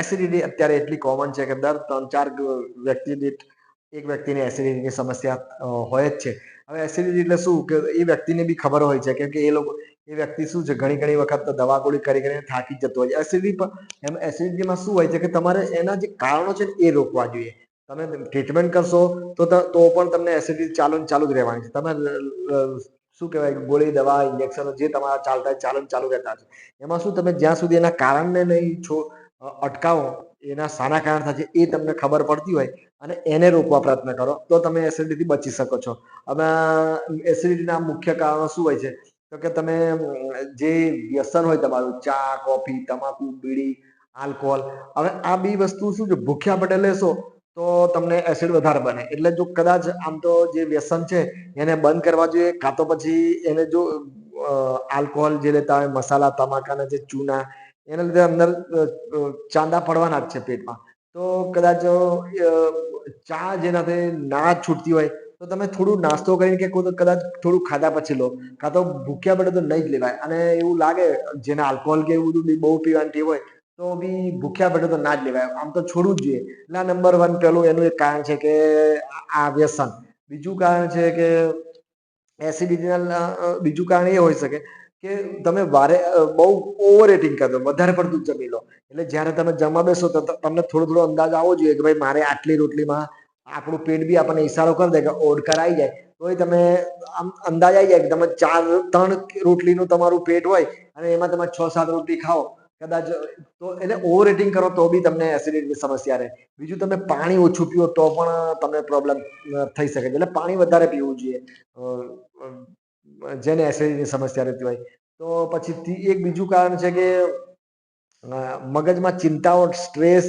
Acidity અત્યારે એટલી common છે કે દર ત્રણ, ચાર વ્યક્તિ દીઠ એક વ્યક્તિને એસિડિટીની સમસ્યા હોય જ છે. હવે એસિડિટી એટલે શું? કે એ વ્યક્તિને બી ખબર હોય છે કેમ કે એ લોકો, એ વ્યક્તિ શું છે? ઘણી ઘણી વખત દવા ગોળી કરી, કરીને થાકી જતો હોય છે. એસિડિટી પણ, એમ એસિડિટીમાં શું હોય છે કે તમારે એના જે કારણો છે એ રોકવા જોઈએ. તમે ટ્રીટમેન્ટ કરશો તો તો પણ તમને એસિડિટી ચાલુ ચાલુ જ રહેવાની છે. તમે શું કહેવાય? ગોળી, દવા ઇન્જેક્શનો જે તમારા ચાલતા ચાલુ ચાલુ રહેતા છે. એમાં શું તમે જ્યાં સુધી એના કારણને નહીં છો અટકાવો. એના સાના કારણ થાય છે એ તમને ખબર પડતી હોય અને એને રોકવા પ્રયત્ન કરો. તો તમે એસિડિટીથી બચી શકો છો. હવે એસિડિટીના મુખ્ય કારણો શું હોય છે? તો કે તમે જે વ્યસન હોય તમારું, ચા, કોફી, તમાકુ, બીડી, આલ્કોહોલ, હવે આ બી વસ્તુ શું છે? ભૂખ્યા પેટે લેશો તો તમને એસિડ વધારે બને. એટલે જો કદાચ આમ તો જે વ્યસન છે એને બંધ કરવા જોઈએ, કાં તો પછી એને જો આલ્કોહોલ જે લેતા હોય, મસાલા, તમાકાના જે ચૂના એના લીધે અંદર ચાંદા પડવાના જ છે પેટમાં. તો કદાચ ચા જેનાથી ના છૂટતી હોય, તો તમે થોડું નાસ્તો કરીને કે કદાચ થોડું ખાધા પછી લો. કાં તો ભૂખ્યા પડે તો નહીં જ લેવાય. અને એવું લાગે, જેને આલ્કોહોલ કે એવું બધું બહુ પીવાની ટેવ હોય, તો બી ભૂખ્યા પડે તો ના જ લેવાય. આમ તો છોડવું જ જોઈએ. એટલે નંબર વન પેલું એનું એક કારણ છે કે આ વ્યસન. બીજું કારણ છે કે એસિડિટીના બીજું કારણ એ હોઈ શકે કે તમે વારે બહુ ઓવર એટિંગ કરી વધારે પડતું જમી લો. એટલે જ્યારે તમે જમવા બેસો તો તમને થોડો થોડો અંદાજ આવવો જોઈએ કે ભાઈ મારે આટલી રોટલીમાં આપણું પેટ બી આપણને ઈશારો કરી દે કે ઓડકાર આવી જાય. તોય તમે આમ અંદાજ આવી જાય કે તમે ચાર, ત્રણ રોટલીનું તમારું પેટ હોય અને એમાં તમે છ, સાત રોટલી ખાઓ. કદાચ, તો એટલે ઓવર એટિંગ કરો તો બી તમને એસિડિટીની સમસ્યા રહે. બીજું તમે પાણી ઓછું પીવો તો પણ તમને પ્રોબ્લેમ થઈ શકે છે. એટલે પાણી વધારે પીવું જોઈએ. જેને એસિડિટીની સમસ્યા રહેતી હોય. તો પછી એક બીજું કારણ છે કે મગજમાં ચિંતાઓ, સ્ટ્રેસ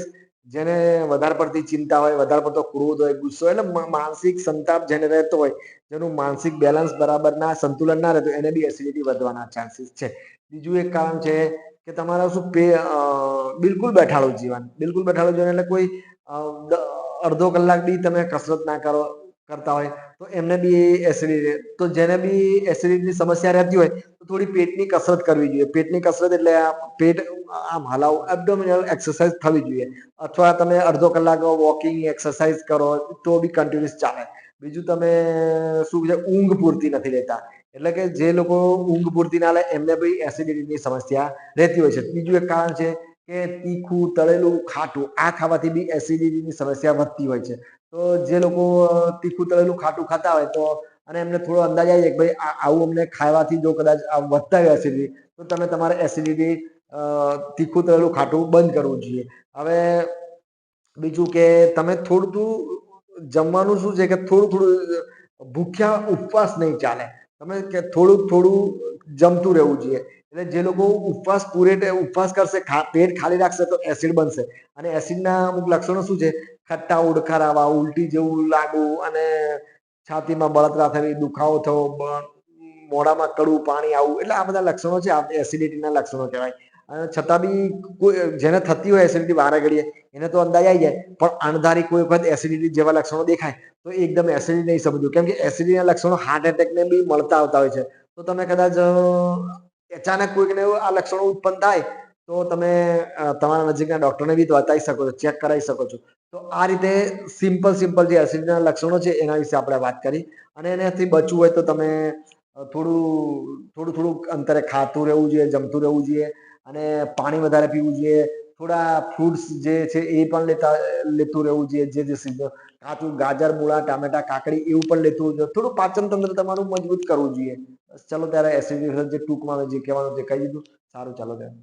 જેને વધારે પડતી ચિંતા હોય, વધારે પડતો ક્રોધ હોય, ગુસ્સો એટલે માનસિક સંતાપ જેને રહેતો હોય, જેનું માનસિક બેલેન્સ બરાબર ના, સંતુલન ના રહેતું, એને બી એસિડિટી વધવાના ચાન્સીસ છે. બીજું એક કારણ છે કે તમારા શું પે બિલકુલ બેઠાડું જીવન. બિલકુલ બેઠાડું જીવન એટલે કોઈ અડધો કલાક બી તમે કસરત ના કરો. કરતા હોય, તો એમને બી એસિડિટી તો જેને બી એસિડિટીની સમસ્યા રહેતી હોય, તો થોડી પેટની કસરત કરવી જોઈએ. પેટની કસરત એટલે પેટ આમ હલાવું એબડોમિનલ એક્સરસાઇઝ થવી જોઈએ. અથવા તમે અડધો કલાક વોકિંગ એક્સરસાઇઝ કરો, તો બી કન્ટિન્યુઅસ ચાલે. બીજું તમે શું છે, ઊંઘ પૂરતી નથી લેતા. એટલે કે જે લોકો ઊંઘ પૂરતી ના લે, એમને બી એસિડિટીની સમસ્યા રહેતી હોય છે. બીજું એક કારણ છે કે તીખું, તળેલું, ખાટું, આ ખાવાથી બી એસિડિટીની સમસ્યા વધતી હોય છે. તો જે લોકો તીખું, તળેલું, ખાટું ખાતા હોય તો, અને એમને થોડો અંદાજ આવી જાય કે ભાઈ આવું અમને ખાવાથી જો કદાચ વધતા હોય એસિડિટી તો તમે તમારે એસિડિટી તીખું, તળેલું, ખાટું બંધ કરવું જોઈએ. હવે બીજું કે તમે થોડું જમવાનું શું છે કે થોડું થોડું ભૂખ્યા ઉપવાસ નહીં ચાલે. તમે કે થોડુંક થોડું જમતું રહેવું જોઈએ. એટલે જે લોકો ઉપવાસ પૂરે ઉપવાસ કરશે પેટ ખાલી રાખશે તો એસિડ બનશે. અને એસિડના અમુક લક્ષણો શું છે? ખટ્ટા ઉડખાર આવવા ઉલટી જેવું લાગવું અને છાતીમાં બળતરા થવી દુખાવો થવો મોઢામાં કડવું પાણી આવવું, એટલે આ બધા લક્ષણો છે એસિડિટીના લક્ષણો કહેવાય. અને છતાં બી કોઈ, જેને થતી હોય એસિડિટી વારે ઘડીએ, એને તો અંદાજ આવી જાય. પણ અણધારી કોઈ વખત એસિડિટી જેવા લક્ષણો દેખાય, તો એકદમ એસિડિટી નહીં સમજવું. કેમ કે એસિડિટીના લક્ષણો હાર્ટ એટેકને બી મળતા આવતા હોય છે. તો તમે કદાચ અચાનક કોઈકને આ લક્ષણો ઉત્પન્ન થાય, તો તમે તમારા નજીકના ડોક્ટરને બી બતાવી શકો છો, ચેક કરાવી શકો છો. તો આ રીતે સિમ્પલ સિમ્પલ જે એસિડિટીના લક્ષણો છે, એના વિશે આપણે વાત કરી. અને એનાથી બચવું હોય તો તમે થોડું થોડું થોડું અંતરે ખાતું રહેવું જોઈએ, જમતું રહેવું જોઈએ અને પાણી વધારે પીવું જોઈએ. થોડા ફ્રૂટ્સ જે છે એ પણ લેતા, લેતું રહેવું જોઈએ. જે જે સીઝન કાચું ગાજર, મૂળા, ટામેટા, કાકડી એવું પણ લેતું જોઈએ. થોડું પાચન તંત્ર તમારું મજબૂત કરવું જોઈએ. ચલો ત્યારે એસિડિટી જે ટૂંકમાં જે કહેવાનું જે કહી દીધું. સારું, ચાલો ત્યારે.